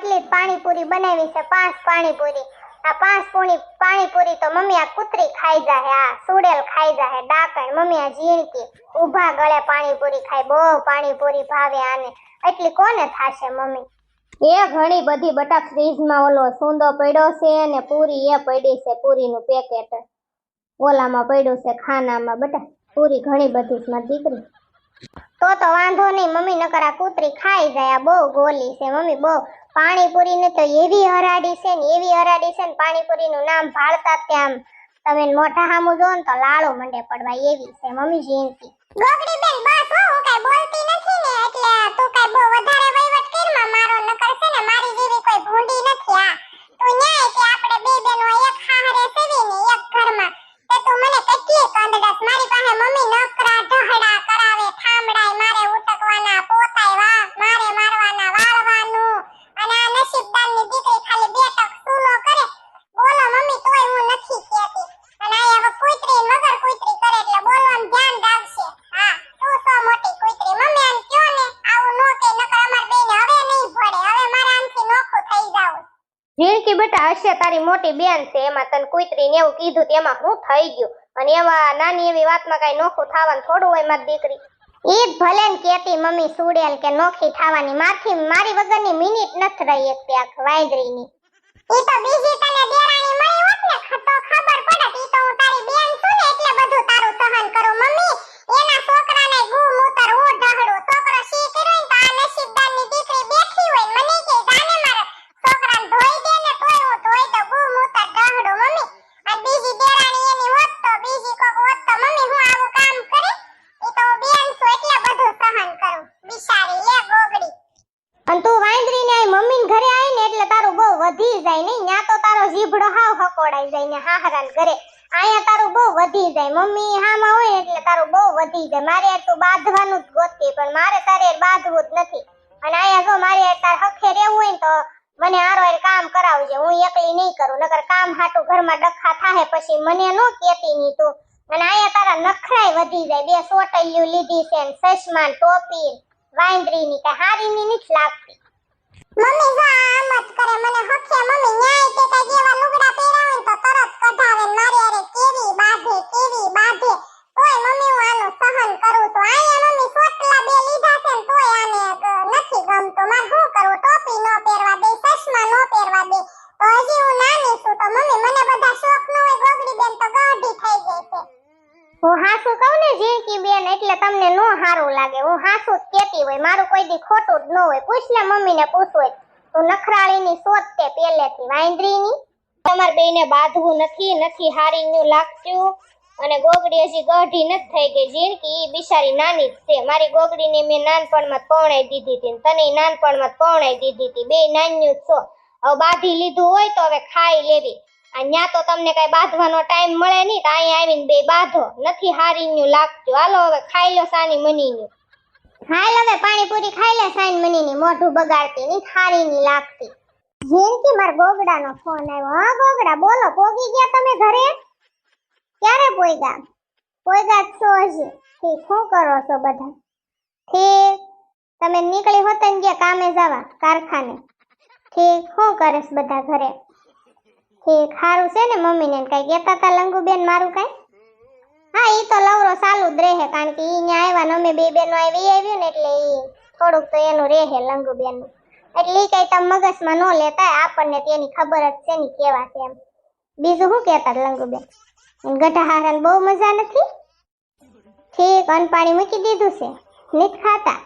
એટલી જ પાણીપુરી બનાવી છે? પાંચ પાણીપુરી. આ પાંચ પૂણી પાણીપુરી તો મમ્મી આ કૂતરી ખાઈ જાહે આ સુડેલ ખાઈ જાહે ડાકણ મમ્મી આ ઝીણકી. ઊભા ગળે પાણીપુરી ખાય બહુ પાણીપુરી ભાવે આને. એટલી કોને થાશે મમ્મી? એ ઘણી બધી બટા ફ્રીજમાં ઓલો સૂંદો પડ્યો છે ને પૂરી એ પડી છે પૂરીનું પેકેટ. ઓલામાં પડ્યું છે ખાનામાં બટા પૂરી ઘણી બધી છે મારી દીકરી. તો તો વાંધો નહીં મમ્મી નકર આ કૂતરી ખાઈ જાય આ બહુ ગોલી છે મમ્મી બહુ પાણીપુરી ને તો એવી હરાડી છે ને એવી હરાડી છે ને પાણીપુરી નું નામ ભાળતા ત્યાં તમે મોઢા સામું જો ને તો લાળો મંડે પડવા એવી છે મમ્મી જીનતી ગોગડી બેન બસ હું કઈ બોલતી નથી ને, એટલે તું કઈ બહુ વધારે વહીવટ કરમાં મારો નકર છે ને મારી જેવી કોઈ ભૂંડી નથી આ તું ન્યાય કે આપણે બે બેનો એક હાહરે સેવી ને એક ઘરમાં તે તું મને કેટલી કંદડસ મારી પાસે મમ્મી નકરા ઢહડા કરાવે ઠામડાય મારે ઉટકવાના પોતાય વા મારે મારવાના વાળવાનું અને આ નસીબદારની દીકરી ખાલી બે ટક સૂલો કરે બોલો મમ્મી તોય હું નથી કહેતી અને આ હવે કુતરી મગર કુતરી કરે એટલે બોલવાનું ધ્યાન રાખશે હા તું સો મોટી કુતરી મમ્મી આમ કયો ને આવું નો કે નકર અમાર બેને હવે નહીં ભળે હવે મારે આમથી નોખું થઈ જાવ ઝીણકી તારી મોટી બેન છે, એમાં તને કુતરીને એવું કીધું તો એમાં શું થઈ ગયું. અને એમાં નાની એવી વાતમાં કઈ નોખું થવાનું થોડું હોય મારી દીકરી. ઈ જ ભલે ને કેતી મમ્મી સુડેલ કે નોખી થવાની. માથી મારી વગરની મિનિટ નથી રહી એક ત્યાં વાંદરીની ઈ તો બીજી તને દેરાણી મળી હોત ને ખ- તો ખબર પડત ઈ તો હું તારી બેન છું ને એટલે બધું તારું સહન કરું મમ્મી એના છોકરાને ગુ મૂતર હું ઢહડું છોકરો શી કર્યું ને તો આ નસીબદારની દીકરી બેઠી હોય ને મને કે જાને મારા છોકરાને ધોઈ દે ને તોય હું ધોઈ તો ગુ મૂતર ઢહડું મમ્મી આ બીજી દેરાણી એની હોત તો બીજી કોક હોત તો મમ્મી હું આવું કામ કરે ઈ તો હું બેન છું એટલે બધું સહન કરું બિચારી લે ગોગડી અને તું વાંદરી ને મમ્મી ઘરે આવી ને એટલે તારું બહુ વધી જાય નહીં ન્યા તો તારો જીભડો હાવ હકોડાઈ જાય ને હાહરાન ઘરે અહીંયા તારું બહુ વધી જાય મમ્મી હામાં હોય એટલે તારું બહુ વધી ગઈ. મારે યાર તું બાંધવાનું જ ગોતતી પણ મારે તારે યાર બાંધવું જ નથી. અને અહીંયા જો મારે યાર તાર હખે રહેવું હોય ને તો મને હારો યાર કામ કરાવજે. હું એકલી નહીં કરું, નકર કામ હાટું ઘરમાં ડખા થાહે પછી મને નો કેતી ની તું. અને અહીંયા તારા નખરાય વધી જાય. બે સોટલ્યું લીધી છે ને સસમાન ટોપી વાંદરીની, કઈ હારીની નથી લાગતી. મમ્મી, જ કરે મને હખે મમ્મી ન્યાય કે કઈ જેવા લુગડા પહેર્યા હોય ને તો તરત કઢાવે ને મારી અરે કેવી બાંધે કેવી બાંધે તોય મમ્મી હું આનું સહન કરું છું અહીંયા મમ્મી સોટલા બે લીધા છે ને તોય આને ગ- નથી ગમતું મારે શું કરવું ટોપી નો પહેરવા દે ચશ્મા નો પહેરવા દે તો હજી હું નાની છું તો મમ્મી મને બધા શોખ ન હોય ગોગડી બેન તો ગાઢી થઈ ગઈ છે હું હાસુ કહું ને ઝીણકી બેન, એટલે તમને નો હારું લાગે. હું હાસુ જ કેતી હોય. મારું કોઈ દી ખોટું જ ન હોય. પૂછ ને મમ્મીને હોય. તું નખરાળીની શોધ તે પહેલેથી. વાંદરીની? તમારે બેને બાંધવું નથી નથી હારીનું લાગતું. અને ગોગડી હજી ગઢી નથી થઈ ગઈ. ઝીણકી એ બિચારી નાની જ છે. મારી ગોગડીને મેં નાનપણમાં પૌણાઈ દીધી હતી તને નાનપણમાં પૌણાઈ દીધી હતી. બે નાન્યું છો. હવે બાંધી લીધું હોય તો હવે ખાઈ લેવી. અહીંયા તો તમને કઈ બાંધવાનો ટાઈમ મળે નહીં, તો અહીંયા આવીને બે બાંધો. નથી હારીનું લાગતું. હાલો, હવે ખાઈ લો સાની મનીની. હાલ હવે પાણીપુરી ખાઈ લે સાઈન મનીની. મોઢું બગાડતી ની હારીની લાગતી. જેનકી માર ગોગડાનો ફોન આવ્યો. હા, ગોગડા, બોલો, પોગી ગયા તમે ઘરે? ક્યારે પોઈગા પોઈગા છો હજી. ઠીક, શું કરો છો બધા? ઠીક. તમે નીકળી હોત ને ગયા કામે જવા, કારખાને. ઠીક, શું કરેશ બધા ઘરે? ઠીક સારું છે ને મમ્મીને કઈ કહેતા હતા લંગુબેન મારું કઈ? હા એ તો લવરો ચાલુ જ રહે, કારણ કે એ ત્યાં આવ્યા ને અમે બે બેનો આવી આવ્યું ને એટલે એ થોડુંક તો એનું રહે લંગુબેનનું એટલે એ કઈ તમે મગજમાં ન લેતા, આપણને તેની ખબર જ છે ને કેવા છે એમ. બીજું શું કહેતા હતા લંગુબેન? ગઢા હારાને બહુ મજા નથી? ઠીક અન્ન પાણી મૂકી દીધું છે. નીત ખાતા?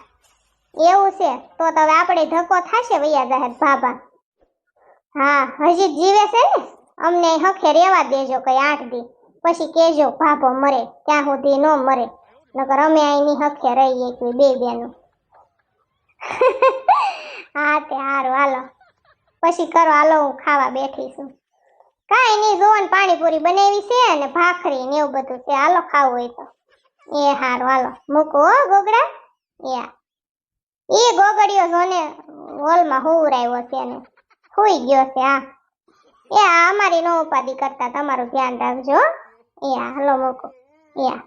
એવું છે. તો તો હવે આપણે ધક્કો થાશે વૈયા જાહેર ભાભા. હા, હજી જીવે છે ને? અમને હખે રહેવા દેજો કઈ આઠ દી. પછી કેજો ભાભો મરે, ત્યાં સુધી ન મરે. નકર અમે અહીંની હખે રહીએ કે બે બેનું. હા, તે સારું હાલો. પછી કરો, હાલો, હું ખાવા બેઠી છું. કાંઈ નહીં જોવો ને પાણીપુરી બનાવી છે અને ભાખરી ને એવું બધું છે. હાલો, ખાવું હોય તો. એ હારું, હાલો. મૂકો, હો, ગોગડા. એ ગોગડીઓ જોને હોલમાં હુવરાયો છે ને. હુઈ ગયો છે આ એ આ અમારી નો ઉપાધિ કરતા તમારું ધ્યાન રાખજો. એ આ, હલો મૂકો. એ આ.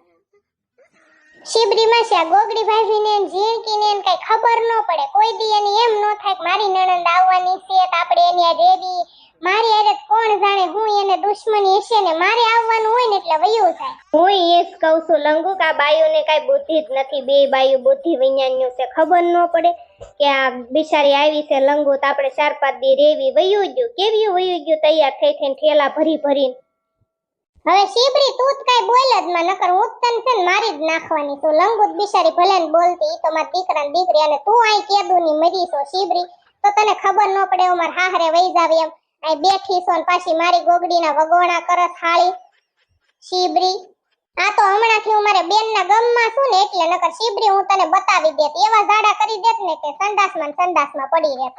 શિબરી માં છે ગોગડી ભાભી ને ઝીણકી ને કઈ ખબર ન પડે. કોઈ દી એની એમ ન થાય કે મારી નણંદ આવવાની છે, તો આપણે એની આ રેવી મારી અરે કોણ જાણે હું એને દુશ્મની હશે ને મારે આવવાનું હોય ને એટલે વયું થાય હું એ જ કહું છું લંગુ કે આ બાયુને કઈ બુદ્ધિ જ નથી. બે બાયુ બુદ્ધિ વિજ્ઞાનનું છે ખબર ન પડે કે આ બિચારી આવી છે લંગુ તો આપણે ચાર પાંચ દી રેવી વયું ગયું. કેવી વયું ગયું? તૈયાર થઈ થઈને ઠેલા ભરી ભરીને. હવે શીબરી તું જ કઈ બોલ જ માં નકર હું જ તને છે ને મારી જ નાખવાની તો લંગુ જ બિચારી ભલે ને બોલતી તો મારા દીકરા દીકરી અને તું આઈ કેદુની મરી છો શીબરી. તો તને ખબર ન પડે હું મારા હાહરે વઈ જાવ એમ. આઈ બેઠી સોન પાછી મારી ગોગડીના વગોણા કરસ હાળી. શીબરી. આ તો હમણાંથી હું મારે બેનના ગમમાં છું ને એટલે નકર શીબરી હું તને બતાવી દેત. એવા ઝાડા કરી દેત ને કે સંડાસમાં ને સંડાસમાં પડી રહેત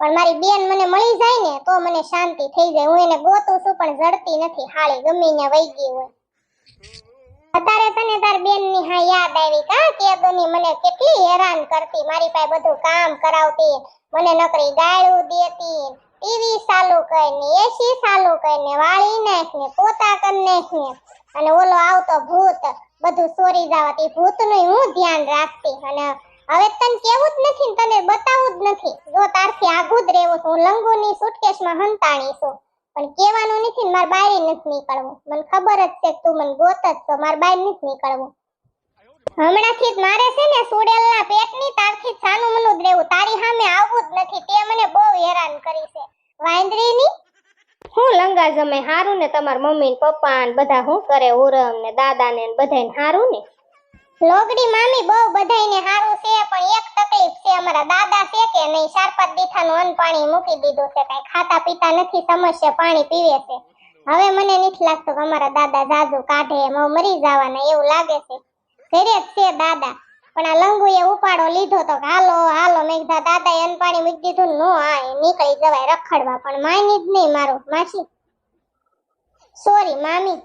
પણ મારી બેન મને મળી જાય ને તો મને શાંતિ થઈ જાય. હું એને ગોતું છું પણ જડતી નથી. હાળી ગમે ને વહી ગઈ હોય. અત્યારે તને તાર બેનની હા યાદ આવી કા કેદુની મને કેટલી હેરાન કરતી. મારી પાસે બધું કામ કરાવતી. મને નકરી ગાળું દેતી. ટીવી ચાલુ કરીને, એસી ચાલુ કરીને, વાળી નાખને પોતા કરી નાખને અને ઓલો આવતો ભૂત, બધું ચોરી જવાથી ભૂતનું હું ધ્યાન રાખતી? અને હવે તને કેવું જ નથી તને બતાવું જ નથી. જો તારથી આઘું જ રહેવું છું, હું લંગુની સુટકેસમાં હંતાણી છું. પણ કેવાનું નથી મારે બહાર નથી નીકળવું. મને ખબર જ છે તું મને ગોત જ છો, મારે બહાર નથી નીકળવું. હમણાંથી જ મારે છે ને સુડેલના પેટની તારથી સાનું મનું જ રહેવું. તારી સામે આવવું જ નથી. તે મને હેરાન કરી છે. વાંદરીની હું લંગા જમે હારું ને તમાર મમ્મી ને પપ્પા ને બધા હું કરે ઉરમ ને દાદા ને બધાને હારું ને? લોગડી મામી બહુ બધાયને હારું છે પણ એક તકલીફ છે અમારા દાદા છે કે નહીં? ચાર પાંચ દીઠાનું અન્ન પાણી મૂકી દીધું છે કઈ ખાતા પીતા નથી સમસ્યા પાણી પીવે છે. હવે મને નથી લાગતું કે અમારા દાદા જાજુ કાઢે મરી જવાના એવું લાગે છે. ઘરે જ છે દાદા. પણ આ લંગુએ ઉપાડો લીધો તો હાલો હાલો મેં કીધા દાદા એન પાણી મૂકી દીધું નો આ નીકળી જવાય રખડવા. પણ માની જ નહીં મારો માસી. સોરી મામી.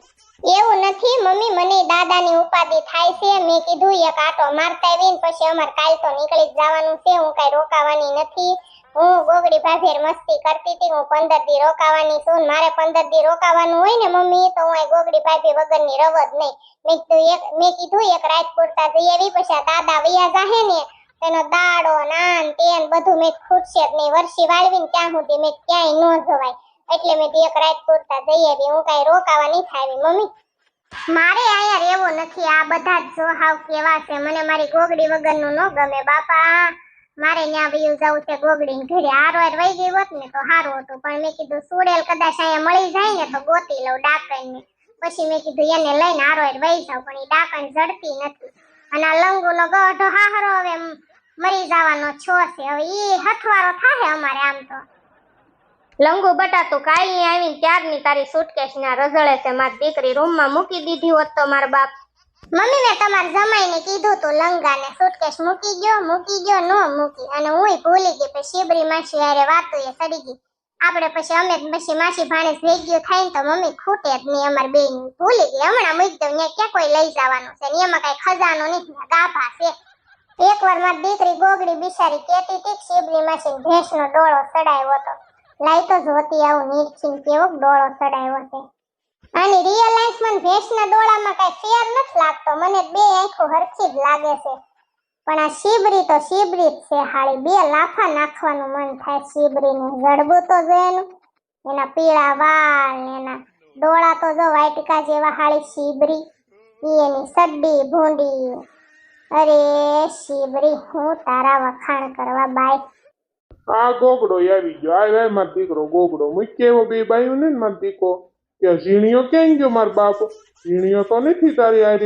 એવું નથી, મમ્મી, મને દાદાની ઉપાધિ થાય છે. મેં કીધું, એક આટો મારતા આવીને પછી અમાર કાલ તો નીકળી જ જવાનું છે, હું કઈ રોકાવાની નથી. હું ગોગડી ભાભેર મસ્તી કરતી હતી, હું પંદર દી રોકાવાની છું મારે પંદર દી રોકાવાનું હોય ને મમ્મી, તો હું ગોગડી ભાભી વગરની રવ જ નહીં. મેં કીધું એક, મેં કીધું એક રાત પૂરતા જઈ આવી, પછી દાદા વૈયા જાહે ને, તેનો દાડો નાન તેન બધું મેં ખૂટશે જ નહીં. વર્ષી વાળવીને ત્યાં સુધી મેં ક્યાંય ન જવાય. એટલે મેં એક રાત પૂરતા જઈ આવી, હું કઈ રોકાવા નહીં થાવી, મમ્મી. મારે અહીંયા રહેવું નથી, આ બધા જ જો હાવ કેવા છે. મને મારી ગોગડી વગરનું ન ગમે, બાપા. મારે ત્યાં વયું જવું છે ગોગડી ઘરે. આરો આર વહી ગઈ હોત ને તો સારું હતું. પણ મેં કીધું સુડેલ કદાચ અહીંયા મળી જાય ને તો ગોતી લઉં ડાકણને. પછી મેં કીધું, એને લઈને આરો આર વહી જાઉં. પણ એ ડાકણ જડતી નથી. અને આ લંગુનો ગઢો હારો હવે મ- મરી જવાનો છો છે. હવે એ હથવારો થાય અમારે આમ તો. લંગુ બટા તું કાલની આવીને ત્યારની તારી સુટકેસ ના રઝળે છે. મારી દીકરી રૂમમાં મૂકી દીધી હોત તો મારા બાપ મમ્મી મેં તમારા જમાઈને કીધું તું, લંગાને સુટકેશ મૂકી ગયો મૂકી ગયો, નો મૂકી. અને હુંય ભૂલી ગઈ, પછી શિબરી માસી હારે વાતો એ સડી ગઈ. આપણે પછી અમે પછી માસી ભાણેજ ભેગ્યું થાય તો મમ્મી ખૂટે જ નહીં અમાર બેન. ભૂલી ગઈ, હમણાં મૂકી દઉં ક્યાં કોઈ લઈ જવાનું છે એમાં કઈ ખજાનો નહીં ગાભા છે. એકવાર મારી દીકરી ગોગડી બિચારી કેતી હતી શિબરી માસી ભેંસનો ડોળો સડાયો હતો. લાઈ તો જોતી આવું નીરખીને કેવો ડોળો સડાયો છે આની રિયલ લાઈફમાં ભેંસના દોડામાં કઈ ફેર નથી લાગતો. મને બે આંખો હરખી જ લાગે છે. પણ આ શીબરી તો શીબરી જ છે હાળી. બે લાફા નાખવાનું મન થાય શીબરીને. જડબું તો જો એનું. એના પીળા વાળ ને એના દોડા તો જો વાઇટકા જેવા હાળી શીબરી. એની સડ્ડી, ભૂંડી. અરે શીબરી, હું તારા વખાણ કરવા બાય. આ ગોગડો આવી ગયો. આ મારો દીકરો ગોગડો. મૂકી એવો બે બાયું ને મારો દીકો. કે ઝીણીઓ કેમ ગયો માર બાપ? ઝીણીઓ તો નથી તારી નો એ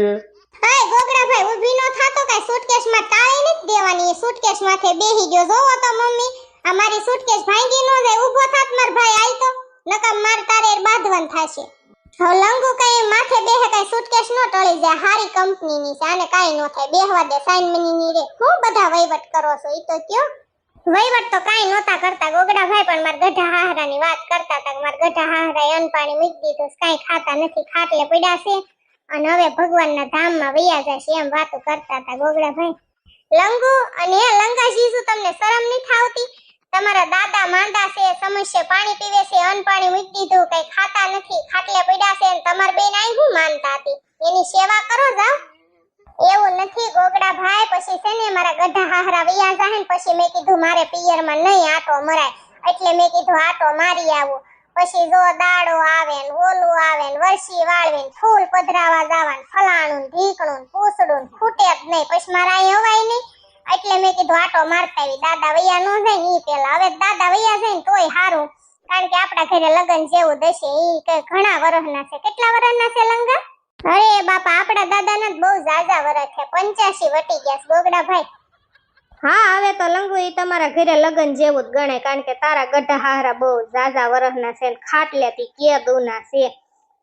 આ મારી ભાંગી નો જાય. ઊભો થાત માર ભાઈ, આઈ તો. નકમ માર તારે બાંધવાન થાશે. હવે લંગુ કઈ માથે બેહે કઈ સુટકેસ નો ટળી જાય. હારી કંપનીની છે. કાઈ નો થાય. બેહવા દે મની રે. હું બધા વહીવટ કરો છો? ઈ તો કયો વહીવટ તો કાઈ નહોતા કરતા. ગોગડાભાઈ પણ મારા ગઢા હાહરાની વાત કરતા હતા માર ગઢા હાહરાએ અન્ન પાણી મૂકી દીધું છે, ખાતા નથી. ખાટલે પડ્યા છે અને હવે ભગવાનના ધામમાં વૈયા જશે એમ વાતો કરતા હતા ગોગડાભાઈ લંગુ અને હે લંગાજી શું તમને શરમ નહીં થાવતી તમારા દાદા માંદા છે સમસ્યા પાણી પીવે છે અન્ન પાણી મૂકી દીધું કઈ ખાતા નથી. ખાટલે પડ્યા છે અને તમાર બેન આઈ હું માનતા હતી? એની સેવા કરો જાવ એવું નથી ગોગડા ભાઈ, પછી છે ને મારા ગઢા હાહરા વૈયા જાહે ને પછી મેં કીધું મારે પિયરમાં નહીં આટો મરાય. એટલે મેં કીધું આટો મારી આવું. પછી જો દાડો આવે ને ઓલું આવે ને વરસી વાળવે ને ફૂલ પધરાવા જાવા ને ફલાણું ઢીકણું પૂસડું ખૂટે જ નહીં. પછી મારા અહીં હવાય નહીં. એટલે મેં કીધું આટો મારતા આવી. દાદા વૈયા નો જાય ને ઈ પેલા. હવે દાદા વૈયા જાય ને તોય સારું કારણ કે આપણા ઘરે લગ્ન જેવું દશે એ ઘણા વર્ષના છે. કેટલા વર્ષના છે લંગા અરે બાપા, આપણા દાદાના જ ઝાઝા વરસ છે પંચ્યાસી વટી ગયા છે ગોગડા ભાઈ. હા, હવે તો લંગુ ઈ તમારા ઘરે લગન જેવું જ ગણાય કારણ કે તારા ગઢા હારા બહુ ઝાઝા વરસના છે ને ખાટલેથી કેદુના છે.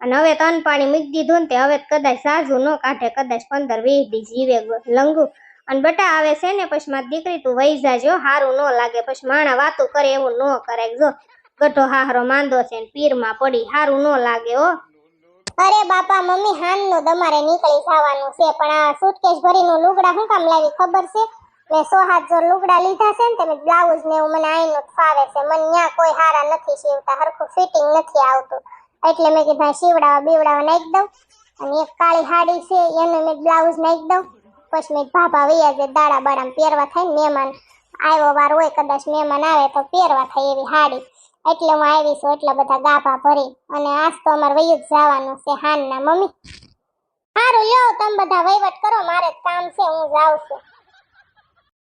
અને હવે તન પાણી મૂકી દીધું ને તે હવે કદાચ ઝાઝું ન કાઢે, કદાચ પંદર વીસ દી જીવે લંગુ અને બટા આવે છે ને, પછી મારી દીકરી તું વહી જાજો હારું ન લાગે, પછી માણા વાતું કરે એવું ન કરે. જો ગઢો હારો માંદો છે ને પીરમાં પડી, હારું ન લાગે હો. અરે બાપા, મમ્મી હાનનું તમારે નીકળી જવાનું છે, પણ આ સૂટકેસ ભરીનું લુગડા હું કામ લાવી ખબર છે? મેં સો હાથ જો લુગડા લીધા છે ને તમે બ્લાઉઝ ને એવું મને આઈનું ફાવે છે. મને ન્યા કોઈ હારા નથી સીવતા, હરખું ફિટિંગ નથી આવતું. એટલે મેં કીધું સીવડાવા, બીવડાવા, નાખી દઉં. અને એક કાળી હાડી છે, એનું મેં બ્લાઉઝ નાખી દઉં. પછી મેં ભાભા વૈયા જે દાડા બાડા પહેરવા થાય મહેમાન આવ્યો વાર હોય, કદાચ મહેમાન આવે તો પહેરવા થાય એવી હાડી. એટલે હું આવી છું એટલા બધા ગાભા ભરી અને આજ તો અમારે વયું જ જવાનું છે હાનના મમ્મી. સારું લ્યો, તમે બધા વહીવટ કરો, મારે કામ છે, હું જાઉં છું.